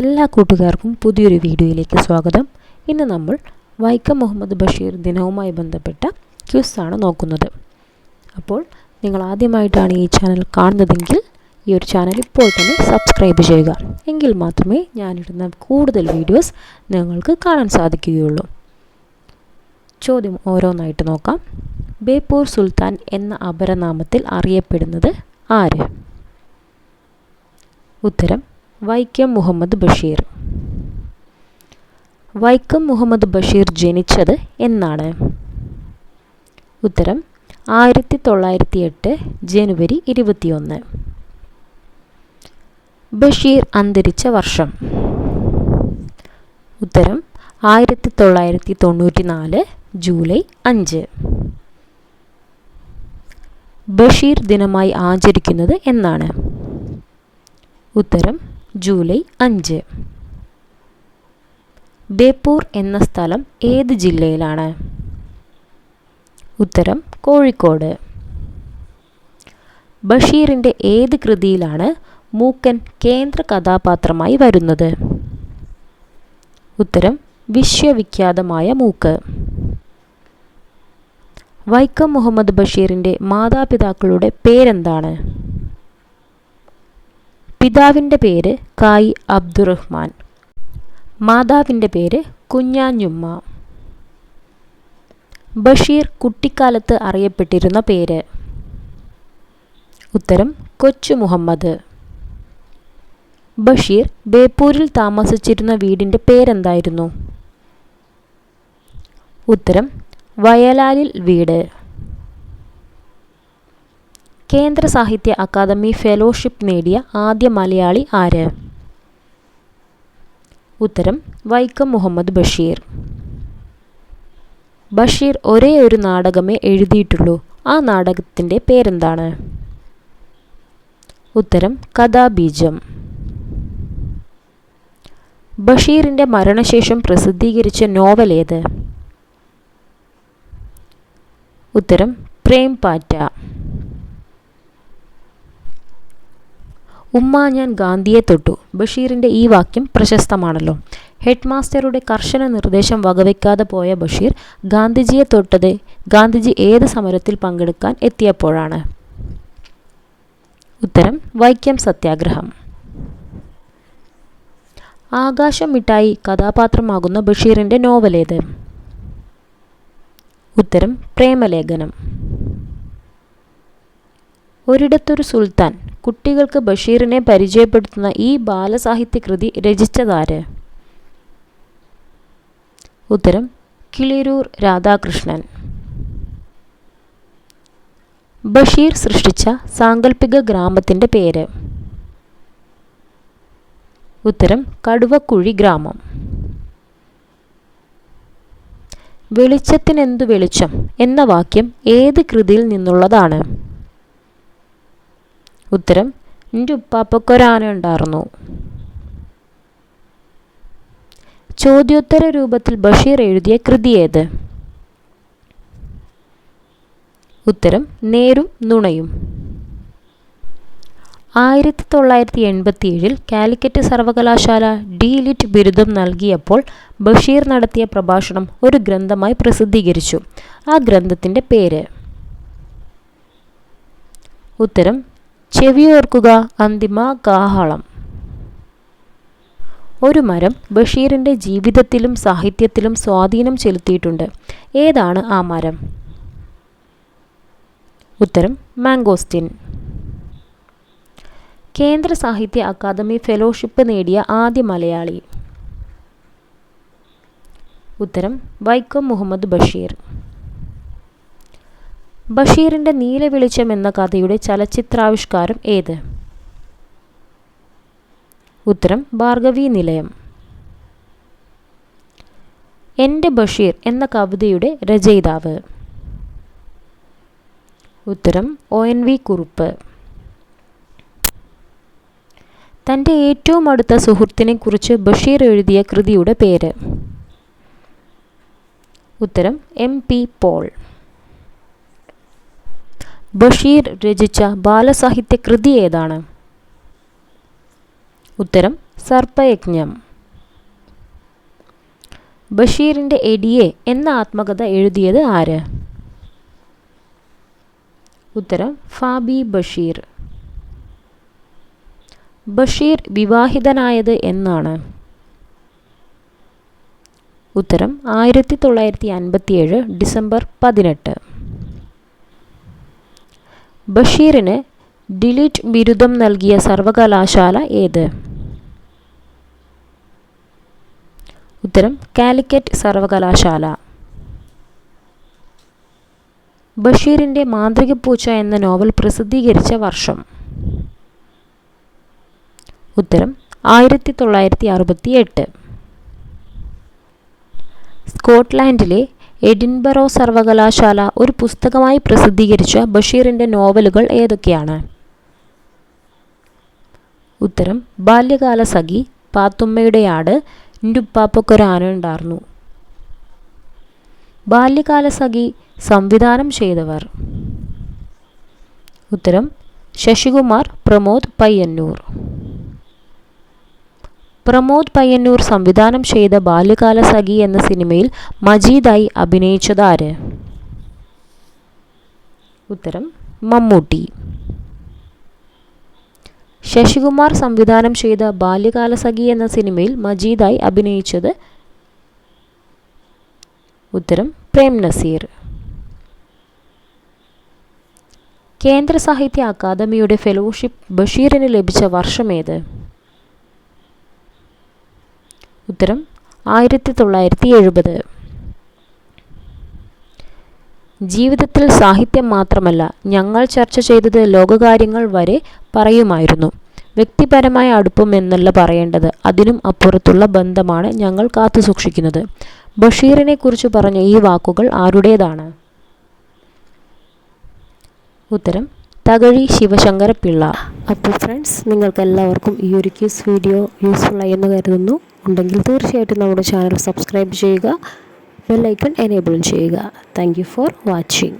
എല്ലാ കൂട്ടുകാർക്കും പുതിയൊരു വീഡിയോയിലേക്ക് സ്വാഗതം. ഇന്ന് നമ്മൾ വൈക്കം മുഹമ്മദ് ബഷീർ ദിനവുമായി ബന്ധപ്പെട്ട ക്യൂസാണ് നോക്കുന്നത്. അപ്പോൾ നിങ്ങൾ ആദ്യമായിട്ടാണ് ഈ ചാനൽ കാണുന്നതെങ്കിൽ ഈ ഒരു ചാനൽ ഇപ്പോൾ തന്നെ സബ്സ്ക്രൈബ് ചെയ്യുക. എങ്കിൽ മാത്രമേ ഞാനിടുന്ന കൂടുതൽ വീഡിയോസ് നിങ്ങൾക്ക് കാണാൻ സാധിക്കുകയുള്ളൂ. ചോദ്യം ഓരോന്നായിട്ട് നോക്കാം. ബേപ്പൂർ സുൽത്താൻ എന്ന അപരനാമത്തിൽ അറിയപ്പെടുന്നത് ആര്? ഉത്തരം വൈക്കം മുഹമ്മദ് ബഷീർ. വൈക്കം മുഹമ്മദ് ബഷീർ ജനിച്ചത് എന്നാണ്. ഉത്തരം ആയിരത്തി തൊള്ളായിരത്തി എട്ട് ജനുവരി ഇരുപത്തിയൊന്ന്. ബഷീർ അന്തരിച്ച വർഷം. ഉത്തരം ആയിരത്തി തൊള്ളായിരത്തി തൊണ്ണൂറ്റി നാല് ജൂലൈ അഞ്ച്. ബഷീർ ദിനമായി ആചരിക്കുന്നത് എന്നാണ്. ഉത്തരം ജൂലൈ അഞ്ച്. ബേപ്പൂർ എന്ന സ്ഥലം ഏത് ജില്ലയിലാണ്? ഉത്തരം കോഴിക്കോട്. ബഷീറിന്റെ ഏത് കൃതിയിലാണ് മൂക്കൻ കേന്ദ്ര കഥാപാത്രമായി വരുന്നത്? ഉത്തരം വിശ്വവിഖ്യാതമായ മൂക്ക്. വൈക്കം മുഹമ്മദ് ബഷീറിന്റെ മാതാപിതാക്കളുടെ പേരെന്താണ്? പിതാവിന്റെ പേര് കായി അബ്ദുറഹ്മാൻ. മാതാവിന്റെ പേര് കുഞ്ഞാഞ്ഞുമ്മ. ബഷീർ കുട്ടിക്കാലത്ത് അറിയപ്പെട്ടിരുന്ന പേര്. ഉത്തരം കൊച്ചു മുഹമ്മദ്. ബഷീർ ബേപ്പൂരിൽ താമസിച്ചിരുന്ന വീടിന്റെ പേരെന്തായിരുന്നു? ഉത്തരം വയലാലിൽ വീട്. കേന്ദ്ര സാഹിത്യ അക്കാദമി ഫെലോഷിപ്പ് നേടിയ ആദ്യ മലയാളി ആര്? ഉത്തരം വൈക്കം മുഹമ്മദ് ബഷീർ. ബഷീർ ഒരേ ഒരു നാടകമേ എഴുതിയിട്ടുള്ളൂ. ആ നാടകത്തിന്റെ പേരെന്താണ്? ഉത്തരം കഥാബീജം. ബഷീറിന്റെ മരണശേഷം പ്രസിദ്ധീകരിച്ച നോവൽ ഏത് ഉത്തരം പ്രേം പാറ്റ ഉമ്മ ഞാൻ ഗാന്ധിയെ തൊട്ടു. ബഷീറിന്റെ ഈ വാക്യം പ്രശസ്തമാണല്ലോ. ഹെഡ് മാസ്റ്ററുടെ കർശന നിർദ്ദേശം വകവയ്ക്കാതെ പോയ ബഷീർ ഗാന്ധിജിയെ തൊട്ടത് ഗാന്ധിജി ഏത് സമരത്തിൽ പങ്കെടുക്കാൻ എത്തിയപ്പോഴാണ്. ഉത്തരം വൈക്കം സത്യാഗ്രഹം. ആകാശം മിഠായി കഥാപാത്രമാകുന്ന ബഷീറിന്റെ നോവലേത്? ഉത്തരം പ്രേമലേഖനം. ഒരിടത്തൊരു സുൽത്താൻ കുട്ടികൾക്ക് ബഷീറിനെ പരിചയപ്പെടുത്തുന്ന ഈ ബാലസാഹിത്യ കൃതി രചിച്ചതാര്? ഉത്തരം കിളിരൂർ രാധാകൃഷ്ണൻ. ബഷീർ സൃഷ്ടിച്ച സാങ്കല്പിക ഗ്രാമത്തിന്റെ പേര്. ഉത്തരം കടുവക്കുഴി ഗ്രാമം. വെളിച്ചത്തിനെന്തു വെളിച്ചം എന്ന വാക്യം ഏത് കൃതിയിൽ നിന്നുള്ളതാണ്? ഉത്തരം എന്റെ ഉപ്പാപ്പക്കൊരാന ഉണ്ടായിരുന്നു ചോദ്യോത്തര രൂപത്തിൽ ബഷീർ എഴുതിയ കൃതി ഏത്? ഉത്തരം നേരും നുണയും. ആയിരത്തി തൊള്ളായിരത്തി എൺപത്തി ഏഴിൽ കാലിക്കറ്റ് സർവകലാശാല ഡി ലിറ്റ് ബിരുദം നൽകിയപ്പോൾ ബഷീർ നടത്തിയ പ്രഭാഷണം ഒരു ഗ്രന്ഥമായി പ്രസിദ്ധീകരിച്ചു. ആ ഗ്രന്ഥത്തിന്റെ പേര്. ഉത്തരം ചെവിയോർക്കുക അന്തിമ കാഹളം. ഒരു മരം ബഷീറിന്റെ ജീവിതത്തിലും സാഹിത്യത്തിലും സ്വാധീനം ചെലുത്തിയിട്ടുണ്ട്. ഏതാണ് ആ മരം? ഉത്തരം മാംഗോസ്റ്റിൻ കേന്ദ്ര സാഹിത്യ അക്കാദമി ഫെലോഷിപ്പ് നേടിയ ആദ്യ മലയാളി. ഉത്തരം വൈക്കം മുഹമ്മദ് ബഷീർ. ബഷീറിന്റെ നീല വെളിച്ചം എന്ന കഥയുടെ ചലച്ചിത്രാവിഷ്കാരം ഏത്? ഉത്തരം ഭാർഗവി നിലയം. എന്റെ ബഷീർ എന്ന കവിതയുടെ രചയിതാവ്. ഉത്തരം ഒ. എൻ. വി. കുറുപ്പ്. തന്റെ ഏറ്റവും അടുത്ത സുഹൃത്തിനെക്കുറിച്ച് ബഷീർ എഴുതിയ കൃതിയുടെ പേര്. ഉത്തരം എം. പി. പോൾ. ബഷീർ രചിച്ച ബാലസാഹിത്യ കൃതി ഏതാണ്? ഉത്തരം സർപ്പയജ്ഞം. ബഷീറിന്റെ എടിയെ എന്ന ആത്മകഥ എഴുതിയത് ആര്? ഉത്തരം ഫാബി ബഷീർ. ബഷീർ വിവാഹിതനായത് എന്നാണ്. ഉത്തരം ആയിരത്തി തൊള്ളായിരത്തി അൻപത്തിയേഴ് ഡിസംബർ പതിനെട്ട്. ബഷീറിന് ഡിലീറ്റ് ബിരുദം നൽകിയ സർവകലാശാല ഏത്? ഉത്തരം കാലിക്കറ്റ് സർവകലാശാല. ബഷീറിന്റെ മാന്ത്രികപ്പൂച്ച എന്ന നോവൽ പ്രസിദ്ധീകരിച്ച വർഷം. ഉത്തരം ആയിരത്തി തൊള്ളായിരത്തി അറുപത്തി എട്ട് സ്കോട്ട്ലാൻഡിലെ എഡിൻബറോ സർവകലാശാല ഒരു പുസ്തകമായി പ്രസിദ്ധീകരിച്ച ബഷീറിന്റെ നോവലുകൾ ഏതൊക്കെയാണ്? ഉത്തരം ബാല്യകാല സഖി പാത്തുമ്മയുടെ ആട് ഉപ്പാപ്പൊക്കൊരാന ഉണ്ടായിരുന്നു ബാല്യകാല സഖി സംവിധാനം ചെയ്തവർ. ഉത്തരം ശശികുമാർ പ്രമോദ് പയ്യന്നൂർ. പ്രമോദ് പയ്യന്നൂർ സംവിധാനം ചെയ്ത ബാല്യകാല സഖി എന്ന സിനിമയിൽ മജീദായി അഭിനയിച്ചതാര് ഉത്തരം മമ്മൂട്ടി. ശശികുമാർ സംവിധാനം ചെയ്ത ബാല്യകാല സഖി എന്ന സിനിമയിൽ മജീദായി അഭിനയിച്ചത് ഉത്തരം പ്രേം നസീർ. കേന്ദ്ര സാഹിത്യ അക്കാദമിയുടെ ഫെലോഷിപ്പ് ബഷീറിന് ലഭിച്ച വർഷമേത് ഉത്തരം ആയിരത്തി തൊള്ളായിരത്തി എഴുപത് ജീവിതത്തിൽ സാഹിത്യം മാത്രമല്ല ഞങ്ങൾ ചർച്ച ചെയ്തത് ലോകകാര്യങ്ങൾ വരെ പറയുമായിരുന്നു. വ്യക്തിപരമായ അടുപ്പം എന്നല്ല പറയേണ്ടത് അതിനും അപ്പുറത്തുള്ള ബന്ധമാണ് ഞങ്ങൾ കാത്തു സൂക്ഷിക്കുന്നത്. ബഷീറിനെ കുറിച്ച് പറഞ്ഞ ഈ വാക്കുകൾ ആരുടേതാണ്? ഉത്തരം തകഴി ശിവശങ്കര പിള്ള അപ്പോൾ ഫ്രണ്ട്സ് നിങ്ങൾക്ക് എല്ലാവർക്കും ഈ ഒരു ക്യൂസ് വീഡിയോ യൂസ്ഫുൾ ആയി എന്ന് കരുതുന്നു. ഉണ്ടെങ്കിൽ തീർച്ചയായിട്ടും നമ്മുടെ ചാനൽ സബ്സ്ക്രൈബ് ചെയ്യുക ബെല്ലൈക്കൺ എനേബിളും ചെയ്യുക. Thank for watching